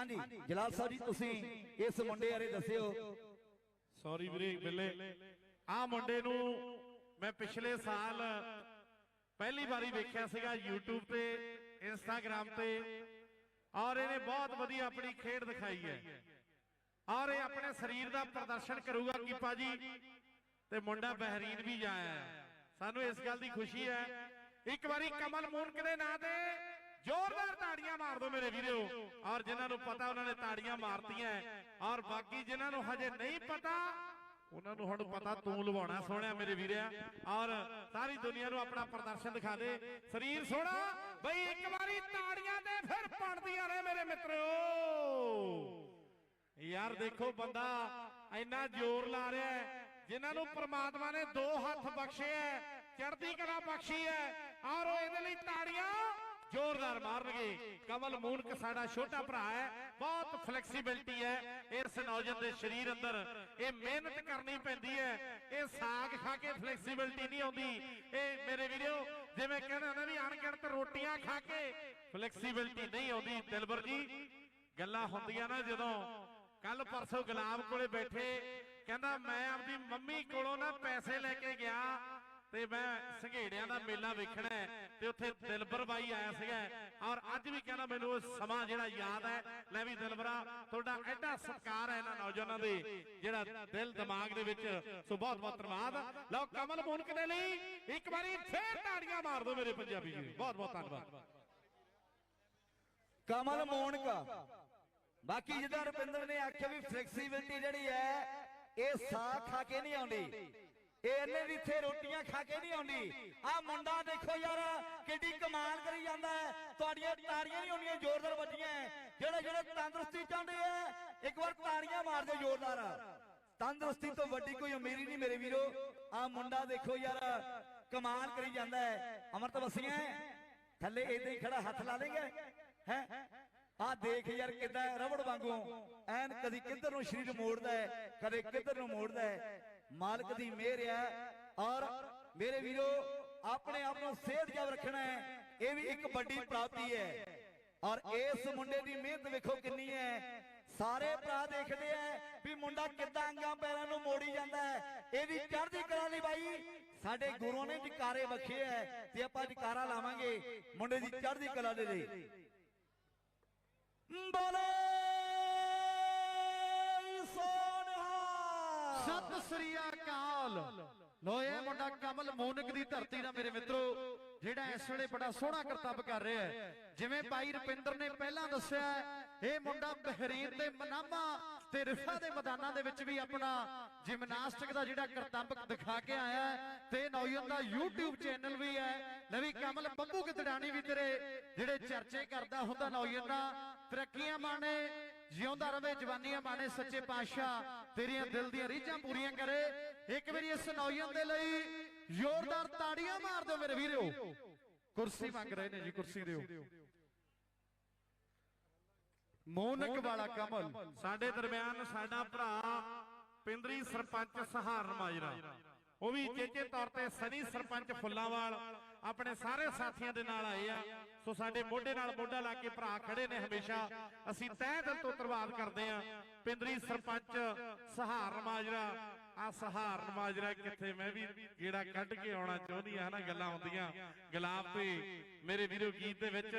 ਹਾਂਜੀ। ਜਲਾਲ ਸਾਹਿਬ ਜੀ ਤੁਸੀਂ ਇਸ ਮੁੰਡੇ ਬਾਰੇ ਦੱਸਿਓ। ਸੌਰੀ ਵੀਰੇ ਬਿੱਲੇ ਆ ਮੁੰਡੇ ਨੂੰ ਮੈਂ ਪਿਛਲੇ ਸਾਲ ਪਹਿਲੀ ਵਾਰੀ ਵੇਖਿਆ ਸੀਗਾ YouTube ਤੇ Instagram ਤੇ। ਔਰ ਇਹਨੇ ਬਹੁਤ ਵਧੀਆ ਆਪਣੀ ਖੇਡ ਦਿਖਾਈ ਹੈ। ਔਰ ਇਹ ਆਪਣੇ ਸਰੀਰ ਦਾ ਪ੍ਰਦਰਸ਼ਨ ਕਰੂਗਾ ਕੀਪਾ ਜੀ ਤੇ ਮੁੰਡਾ ਬਹਿਰੀਨ ਵੀ ਜਾਇਆ। ਸਾਨੂੰ ਇਸ ਗੱਲ ਦੀ ਖੁਸ਼ੀ ਹੈ। ਇੱਕ ਵਾਰੀ ਕਮਲ ਮੂਨਕ ਦੇ ਨਾਂ ਤੇ ਜ਼ੋਰਦਾਰ ਤਾੜੀਆਂ ਮਾਰ ਦਿਓ ਮੇਰੇ ਵੀਰੋ। ਔਰ ਜਿਨ੍ਹਾਂ ਨੂੰ ਪਤਾ ਉਹਨਾਂ ਨੇ ਤਾੜੀਆਂ ਮਾਰਤੀਆਂ ਔਰ ਬਾਕੀ ਜਿਨ੍ਹਾਂ ਨੂੰ ਹਜੇ ਨਹੀਂ ਪਤਾ, ਉਹਨਾਂ ਨੂੰ ਹੁਣ ਪਤਾ ਤੂੰ ਲਵਾਉਣਾ ਸੋਹਣਿਆ ਮੇਰੇ ਵੀਰਿਆ ਔਰ ਸਾਰੀ ਦੁਨੀਆ ਨੂੰ ਆਪਣਾ ਪ੍ਰਦਰਸ਼ਨ ਦਿਖਾ ਦੇ। ਸਰੀਰ ਸੋਹਣਾ, ਬਈ ਇੱਕ ਵਾਰੀ ਤਾੜੀਆਂ ਤੇ ਫਿਰ ਪੜਦੀਆਂ ਨੇ ਮੇਰੇ ਮਿੱਤਰੋ। ਯਾਰ ਦੇਖੋ ਬੰਦਾ ਇੰਨਾ ਜ਼ੋਰ ਲਾ ਰਿਹਾ ਹੈ, ਜਿਨ੍ਹਾਂ ਨੂੰ ਪ੍ਰਮਾਤਮਾ ਨੇ ਦੋ ਹੱਥ ਬਖਸ਼ੇ ਹੈ, ਚੜ੍ਹਦੀ ਕਲਾ ਬਖਸ਼ੀ ਹੈ, ਔਰ ਉਹ ਇਹਦੇ ਲਈ ਤਾੜੀਆਂ ਜ਼ੋਰਦਾਰ ਮਾਰਨਗੇ। ਕਮਲ ਮੂਨਕ ਸਾਡਾ ਛੋਟਾ ਭਰਾ ਹੈ। ਬਹੁਤ ਫਲੈਕਸੀਬਿਲਟੀ ਹੈ। ਇਸ ਨੌਜਵਾਨ ਦੇ ਸਰੀਰ ਅੰਦਰ ਇਹ ਮਿਹਨਤ ਕਰਨੀ ਪੈਂਦੀ ਹੈ। ਇਹ ਸਾਗ ਖਾ ਕੇ ਫਲੈਕਸੀਬਿਲਟੀ ਨਹੀਂ ਆਉਂਦੀ। ਇਹ ਮੇਰੇ ਵੀਰੋ, ਜਿਵੇਂ ਕਹਿੰਦੇ ਹੁੰਦੇ ਵੀ ਅਣਗਿਣਤ ਰੋਟੀਆਂ ਖਾ ਕੇ ਫਲੈਕਸੀਬਿਲਟੀ ਨਹੀਂ ਆਉਂਦੀ। ਦਿਲਬਰ ਜੀ, ਗੱਲਾਂ ਹੁੰਦੀਆਂ ਨਾ ਜਦੋਂ ਕੱਲ ਪਰਸੋਂ ਗੁਲਾਮ ਕੋਲੇ ਬੈਠੇ, ਕਹਿੰਦਾ ਮੈਂ ਆਪਣੀ ਮੰਮੀ ਕੋਲੋਂ ਨਾ ਪੈਸੇ ਲੈ ਕੇ ਗਿਆ। ਤੇ ਮੈਂ ਸੰਘੇੜਿਆਂ ਦਾ ਮੇਲਾ ਵੇਖਣਾ ਤੇ ਉੱਥੇ ਦਿਲਬਰ ਬਾਈ ਆਇਆ ਸੀਗਾ ਔਰ ਅੱਜ ਵੀ ਕਹਿੰਦਾ ਮੈਨੂੰ ਉਹ ਸਮਾਂ ਜਿਹੜਾ ਯਾਦ ਹੈ ਲੈ ਵੀ ਦਿਲਬਰਾ, ਤੁਹਾਡਾ ਐਡਾ ਸਤਿਕਾਰ ਹੈ ਇਹਨਾਂ ਨੌਜਵਾਨਾਂ ਦੇ, ਜਿਹੜਾ ਦਿਲ ਦਿਮਾਗ ਦੇ ਵਿੱਚ, ਸੋ ਬਹੁਤ ਬਹੁਤ ਧੰਨਵਾਦ। ਲਓ ਕਮਲ ਮੋਨਕ ਦੇ ਲਈ, ਇੱਕ ਵਾਰੀ ਫੇਰ ਤਾੜੀਆਂ ਮਾਰ ਦਿਓ ਮੇਰੇ ਪੰਜਾਬੀ ਜੀ। ਬਹੁਤ ਬਹੁਤ ਧੰਨਵਾਦ। ਕਮਲ ਮੋਨਕ ਬਾਕੀ ਜਿੱਦਾਂ ਰੁਪਿੰਦਰ ਨੇ ਆਖਿਆ ਵੀ ਫਲੈਕਸੀਬਿਲਟੀ ਜਿਹੜੀ ਹੈ, ਇਹ ਸਾਗ ਖਾ ਕੇ ਨਹੀਂ ਆਉਂਦੀ। ਇਹ ਇਹਨੇ ਵੀ ਇੱਥੇ ਰੋਟੀਆਂ ਖਾ ਕੇ ਨਹੀਂ ਆਉਂਦੀ। ਆ ਮੁੰਡਾ ਦੇਖੋ ਯਾਰ, ਕਿੱਡੀ ਕਮਾਲ ਕਰੀ ਜਾਂਦਾ ਹੈ। ਤੁਹਾਡੀਆਂ ਤਾੜੀਆਂ ਨਹੀਂ ਹੋਣੀਆਂ ਜ਼ੋਰਦਾਰ ਵੱਜੀਆਂ ਜਿਹੜੇ ਜਿਹੜੇ ਤੰਦਰੁਸਤੀ ਚਾਹੁੰਦੇ ਆ, ਇੱਕ ਵਾਰ ਤਾੜੀਆਂ ਮਾਰ ਦਿਓ ਜ਼ੋਰਦਾਰ। ਤੰਦਰੁਸਤੀ ਤੋਂ ਵੱਡੀ ਕੋਈ ਅਮੀਰੀ ਨਹੀਂ ਮੇਰੇ ਵੀਰੋ। ਆ ਮੁੰਡਾ ਦੇਖੋ ਯਾਰ, ਕਮਾਲ ਕਰੀ ਜਾਂਦਾ ਹੈ। ਅਮਰਤ ਵਸੀਆਂ ਥੱਲੇ ਇਦਾਂ ਹੀ ਖੜਾ ਹੱਥ ਲਾ ਲੇਗਾ ਹੈ? ਆ ਦੇਖ ਯਾਰ ਕਿਦਾਂ ਰਬੜ ਵਾਂਗੂ। ਐਨ ਕਦੀ ਕਿੱਧਰ ਨੂੰ ਸਰੀਰ ਮੋੜਦਾ ਹੈ, ਕਦੇ ਕਿੱਧਰ ਨੂੰ ਮੋੜਦਾ ਹੈ। ਮਾਲਕ ਦੀ ਮਿਹਰ ਹੈ। ਔਰ ਮੇਰੇ ਵੀਰੋ, ਆਪਣੇ ਆਪ ਨੂੰ ਸਿਹਤਯਾਬ ਰੱਖਣਾ ਹੈ। ਇਹ ਵੀ ਇੱਕ ਵੱਡੀ ਪ੍ਰਾਪਤੀ ਹੈ। ਔਰ ਇਸ ਮੁੰਡੇ ਦੀ ਮਿਹਨਤ ਵੇਖੋ ਕਿੰਨੀ ਹੈ। ਸਾਰੇ ਭਰਾ ਦੇਖਦੇ ਆ ਵੀ ਮੁੰਡਾ ਕਿੱਦਾਂ ਅੰਗਾਂ ਪੈਰਾਂ ਨੂੰ ਮੋੜੀ ਜਾਂਦਾ ਹੈ। ਇਹ ਵੀ ਚੜ੍ਹਦੀ ਕਲਾ ਲਈ ਬਾਈ, ਸਾਡੇ ਗੁਰੂ ਨੇ ਜਕਾਰੇ ਬਖਸ਼ੇ ਹੈ। ਤੇ ਆਪਾਂ ਜਕਾਰਾ ਲਾਵਾਂਗੇ ਮੁੰਡੇ ਦੀ ਚੜ੍ਹਦੀ ਕਲਾ ਦੇ ਲਈ। ਬੋਲੇ! ਸ੍ਰੀ ਅਕਾਲ। ਲੋ ਮੁੰਡਾ ਕਮਲ ਮੋਨਕ ਦੀ ਧਰਤੀ ਦਾ ਮੇਰੇ ਮਿੱਤਰੋ, ਜਿਹੜਾ ਇਸ ਵੇਲੇ ਬੜਾ ਸੋਹਣਾ ਕਰਤੱਵ ਕਰ ਰਿਹਾ ਹੈ। ਜਿਵੇਂ ਭਾਈ ਰੁਪਿੰਦਰ ਨੇ ਪਹਿਲਾਂ ਦੱਸਿਆ ਇਹ ਮੁੰਡਾ ਬਹਿਰੀਨ ਦੇ ਮਨਾਮਾ ਤੇ ਰਿਫਾ ਦੇ ਮੈਦਾਨਾਂ ਦੇ ਵਿੱਚ ਵੀ ਆਪਣਾ ਜਿਮਨਾਸਟਿਕ ਦਾ ਜਿਹੜਾ ਕਰਤੱਵ ਦਿਖਾ ਕੇ ਆਇਆ ਤੇ ਨੌਜਵਾਨ ਦਾ YouTube ਚੈਨਲ ਵੀ ਹੈ। ਨਵੀਂ ਕਮਲ, ਬੱਬੂ ਕਿਤੜਾਣੀ ਵੀ ਤੇਰੇ ਜਿਹੜੇ ਚਰਚੇ ਕਰਦਾ ਹੁੰਦਾ ਨੌਜਵਾਨ ਤਰੱਕੀਆਂ ਮਾਣੇ ਜਿਉਂਦਾ ਰਵੇ, ਜਵਾਨੀਆਂ ਮਾਣੇ ਸੱਚੇ ਪਾਤਸ਼ਾਹ, ਤੇਰੀਆਂ ਦਿਲ ਦੀਆਂ ਰੀਝਾਂ ਪੂਰੀਆਂ ਕਰੇ। ਇੱਕ ਵਾਰੀ ਇਸ ਨੌਜਵਾਨ ਦੇ ਲਈ ਜ਼ੋਰਦਾਰ ਤਾੜੀਆਂ ਮਾਰ ਦਿਓ ਮੇਰੇ ਵੀਰੋ। ਕੁਰਸੀ ਮੰਗ ਰਹੇ ਨੇ ਜੀ, ਕੁਰਸੀ ਦਿਓ। ਮੋਨਕ ਵਾਲਾ ਕਮਲ, ਸਾਡੇ ਦਰਮਿਆਨ ਸਾਡਾ ਭਰਾ ਪਿੰਦਰੀ ਸਰਪੰਚ ਸਹਾਰਨ ਮਾਜਰਾ। ਉਹ ਵੀ ਚੇਚੇ ਤੌਰ ਤੇ ਸਨੀ ਸਰਪੰਚ ਫੁੱਲਾਂਵਾਲ ਆਪਣੇ ਸਾਰੇ ਸਾਥੀਆਂ ਦੇ ਨਾਲ ਆਏ ਆ। ਸੋ ਸਾਡੇ ਮੋਢੇ ਨਾਲ ਮੋਢਾ ਲਾ ਕੇ ਭਰਾ ਖੜੇ ਨੇ ਹਮੇਸ਼ਾ। ਅਸੀਂ ਤਹਿ ਦਿਲ ਤੋਂ ਧੰਨਵਾਦ ਕਰਦੇ ਆ ਪਿੰਦਰੀ ਸਰਪੰਚ ਸਹਾਰਨ ਮਾਜਰਾ ਆ ਸਹਾਰਨ ਮਾਜਰਾ ਕਿੱਥੇ? ਮੈਂ ਵੀ ਗੇੜਾ ਕੱਢ ਕੇ ਆਉਣਾ ਚਾਹੁੰਦੀ ਆ, ਹਨਾ, ਗੱਲਾਂ ਹੁੰਦੀਆਂ। ਗੁਲਾਬ ਤੇ ਮੇਰੇ ਵੀਰੋ ਗੀਤ ਦੇ ਵਿੱਚ,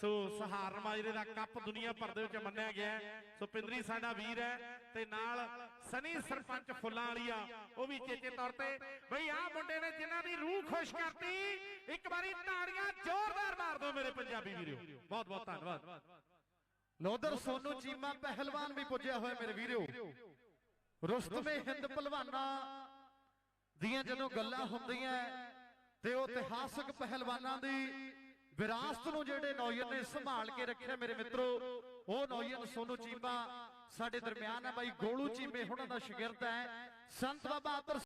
ਸੋ ਸਹਾਰਨ ਮਾਜਰੇ ਦਾ ਕੱਪ ਦੁਨੀਆ ਭਰ ਦੇ ਵਿੱਚ ਮੰਨਿਆ ਗਿਆ ਸੋ ਪਿੰਦਰੀ ਸਾਡਾ ਵੀਰ ਹੈ ਤੇ ਨਾਲ ਸਨੀ ਸਰਪੰਚ ਫੁੱਲਾਂ ਵਾਲੀਆ ਉਹ ਵੀ ਚੇਚੇ ਤੌਰ ਤੇ, ਬਈ ਆਹ ਮੁੰਡੇ ਨੇ ਜਿਨ੍ਹਾਂ ਦੀ ਰੂਹ ਖੁਸ਼ ਕਰਤੀ, ਇੱਕ ਵਾਰੀ ਤਾੜੀਆਂ ਜ਼ੋਰਦਾਰ ਮਾਰ ਦਿਓ ਮੇਰੇ ਪੰਜਾਬੀ ਵੀਰੋ। ਬਹੁਤ ਬਹੁਤ ਧੰਨਵਾਦ। ਲੋਦਰ ਸੋਨੂ ਚੀਮਾ ਪਹਿਲਵਾਨ ਵੀ ਪੁੱਜਿਆ ਹੋਇਆ ਮੇਰੇ ਵੀਰੋ। ਰੁਸਤਮੇ ਹਿੰਦ ਪਹਿਲਵਾਨਾਂ ਦੀਆਂ ਜਦੋਂ ਗੱਲਾਂ ਹੁੰਦੀਆਂ ਤੇ ਉਹ ਇਤਿਹਾਸਕ ਪਹਿਲਵਾਨਾਂ ਦੀ ਵਿਰਾਸਤ ਨੂੰ ਜਿਹੜੇ ਨੌਜਵਾਨ ਨੇ ਸੰਭਾਲ ਕੇ ਰੱਖਿਆ ਮੇਰੇ ਮਿੱਤਰੋ ਉਹ ਨੌਜਵਾਨ ਸੋਨੂ ਚੀਮਾ ਸਾਡੇ ਦਰਮਿਆਨ ਹੈ ਬਾਈ ਗੋਲੂ ਚੀਮੇ ਉਹਨਾਂ ਦਾ ਸ਼ਾਗਿਰਦ ਹੈ ਸੰਤ ਬਾਬਾ ਅਤਰ